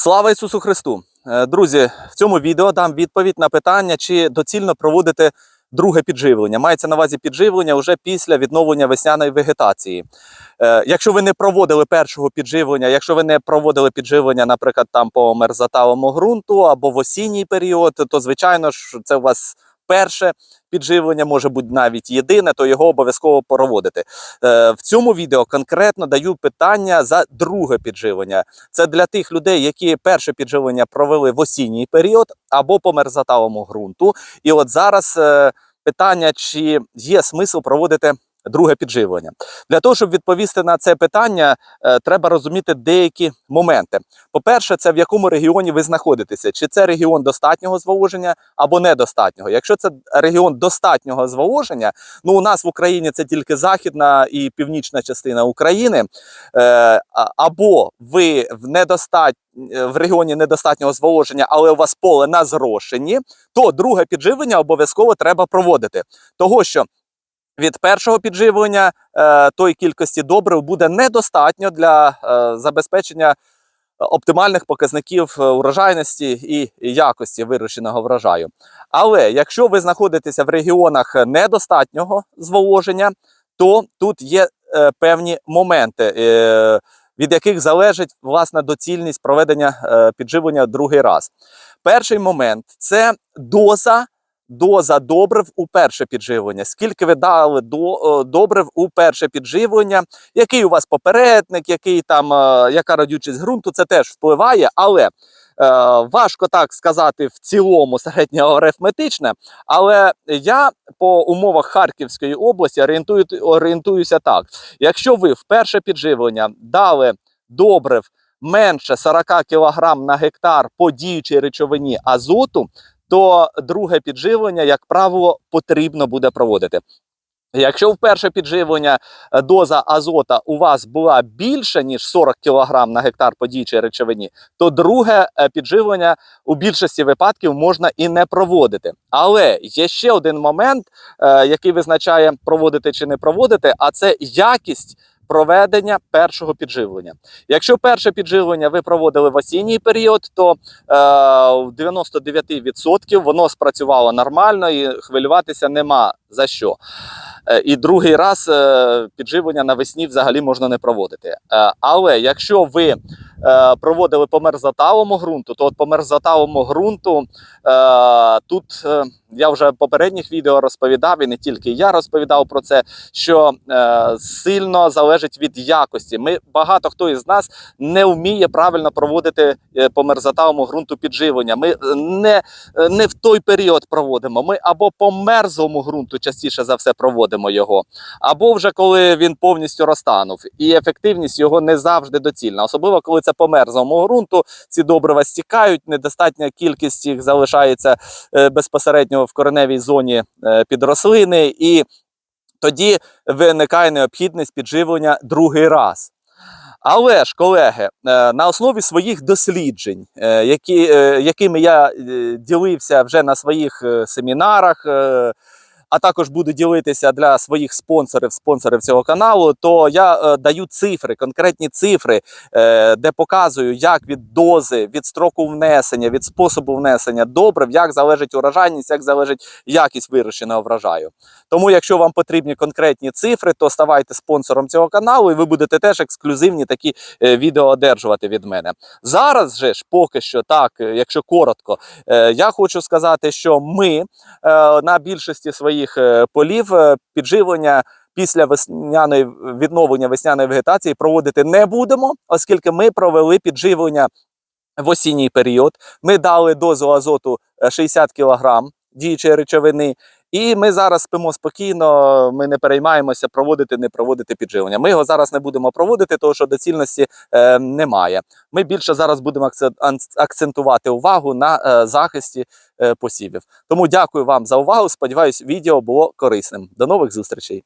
Слава Ісусу Христу! Е, Друзі, в цьому відео дам відповідь на питання, чи доцільно проводити друге підживлення. Мається на увазі підживлення вже після відновлення весняної вегетації. Е, Якщо ви не проводили першого підживлення, якщо ви не проводили підживлення, наприклад, там по мерзаталому ґрунту або в осінній період, то звичайно ж це у вас перше підживлення, може бути навіть єдине, то його обов'язково проводити. Е, В цьому відео конкретно даю питання за друге підживлення. Це для тих людей, які перше підживлення провели в осінній період або по мерзоталому ґрунту. І от зараз е, питання, чи є смисл проводити друге підживлення. Для того, щоб відповісти на це питання, е, треба розуміти деякі моменти. По-перше, це в якому регіоні ви знаходитеся, чи це регіон достатнього зволоження або недостатнього. Якщо це регіон достатнього зволоження, ну у нас в Україні це тільки західна і північна частина України, е, або ви в недостат... е, в регіоні недостатнього зволоження, але у вас поле на зрошенні, то друге підживлення обов'язково треба проводити. Того, що від першого підживлення е, тої кількості добрив буде недостатньо для е, забезпечення оптимальних показників е, урожайності і якості вирощеного врожаю. Але якщо ви знаходитеся в регіонах недостатнього зволоження, то тут є певні моменти, від яких залежить власна доцільність проведення підживлення другий раз. Перший момент це доза. Доза добрив у перше підживлення. Скільки ви дали до, е, добрив у перше підживлення? Який у вас попередник, який там, е, яка родючість ґрунту, це теж впливає, але е, важко так сказати в цілому середньоарифметичне. Але я по умовах Харківської області орієнтую, орієнтуюся так: якщо ви в перше підживлення дали добрив менше 40 кг на гектар по діючій речовині азоту, то друге підживлення, як правило, потрібно буде проводити. Якщо в перше підживлення е, доза азота у вас була більша, ніж 40 кг на гектар по діючій речовині, то друге е, підживлення у більшості випадків можна і не проводити. Але є ще один момент, е, який визначає проводити чи не проводити, а це якість. Проведення першого підживлення. Якщо перше підживлення ви проводили в осінній період, то е, в 99% воно спрацювало нормально і хвилюватися нема за що. Е, І другий раз е, підживлення навесні взагалі можна не проводити. Е, Але якщо ви проводили по мерзоталому ґрунту, то от по мерзоталому ґрунту е, тут е, я вже в попередніх відео розповідав, і не тільки я розповідав про це, що е, сильно залежить від якості. Ми багато хто із нас не вміє правильно проводити е, по мерзоталому ґрунту підживлення. Ми е, не, е, не в той період проводимо. Ми або по мерзлому ґрунту частіше за все проводимо його, або вже коли він повністю розтанув, і ефективність його не завжди доцільна. Особливо коли це по мерзлому ґрунту, ці добрива стікають, недостатня кількість їх залишається е, безпосередньо в кореневій зоні е, під рослини, і тоді виникає необхідність підживлення другий раз. Але ж, колеги, е, на основі своїх досліджень, які, якими я ділився вже на своїх семінарах, а також буду ділитися для своїх спонсорів, спонсорів цього каналу, то я е, даю цифри, конкретні цифри, е, де показую, як від дози, від строку внесення, від способу внесення добрив, як залежить урожайність, як залежить якість вирощеного врожаю. Тому, якщо вам потрібні конкретні цифри, то ставайте спонсором цього каналу, і ви будете теж ексклюзивні такі е, відео одержувати від мене. Зараз же ж поки що так, е, якщо коротко, е, я хочу сказати, що ми е, на більшості своїх е, полів е, підживлення. Після весняної відновлення весняної вегетації проводити не будемо, оскільки ми провели підживлення в осінній період. Ми дали дозу азоту е, 60 кг діючої речовини, і ми зараз спимо спокійно. Ми не переймаємося проводити, не проводити підживлення. Ми його зараз не будемо проводити, тому що доцільності е, немає. Ми більше зараз будемо акцентувати увагу на е, захисті е, посівів. Тому дякую вам за увагу. Сподіваюсь, відео було корисним. До нових зустрічей.